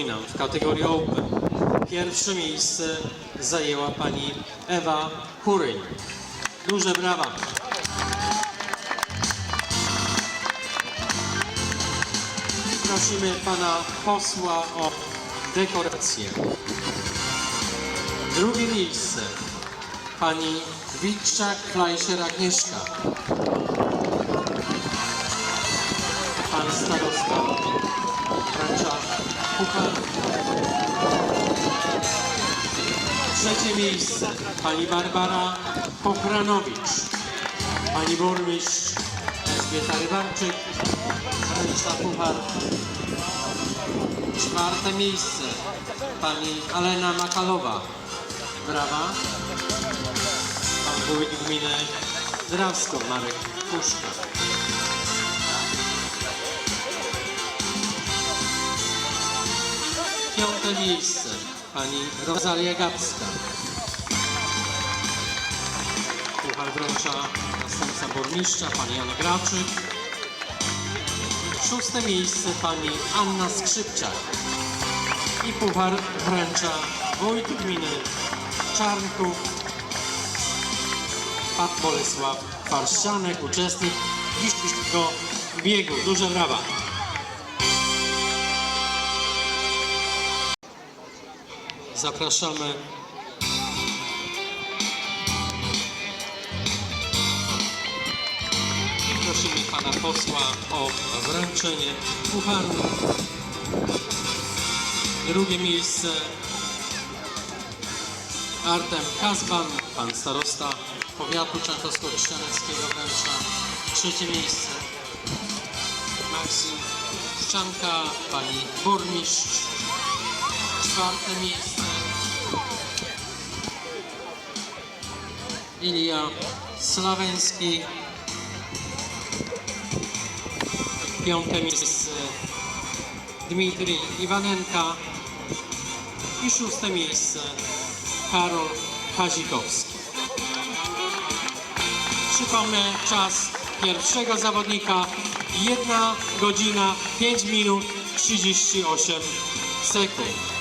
Przypominam, w kategorii Open pierwsze miejsce zajęła pani Ewa Kuryń. Duże brawa. Prosimy pana posła o dekorację. Drugie miejsce pani Witczak Fleischer Agnieszka. Pan starosta wręcza puchar. Trzecie miejsce pani Barbara Pochranowicz. Pani burmistrz Elżbieta Rybarczyk wręcza puchar. Czwarte miejsce pani Alena Makalowa. Brawa. Pan wójt gminy Drawsko Marek Puszka. Piąte miejsce pani Rosalia Gapska. Puchar wręcza następca burmistrza pani Jan Graczyk. Szóste miejsce pani Anna Skrzypczak. I puchar wręcza wójt gminy Czarnków pan Bolesław Farszczanek, uczestnik dzisiejszego biegu. Duże brawa. Zapraszamy i prosimy pana posła o wręczenie pucharu. Drugie miejsce Artem Kazban, pan starosta powiatu czarnkowsko-trzcianeckiego wręcza. Trzecie miejsce Maksym Szczanka, pani burmistrz. Czwarte miejsce Ilia Slaweński. Piąte miejsce Dmitrij Iwanenka. I szóste miejsce Karol Kazikowski. Przypomnę czas pierwszego zawodnika 1 godzina 5 minut 38 sekund.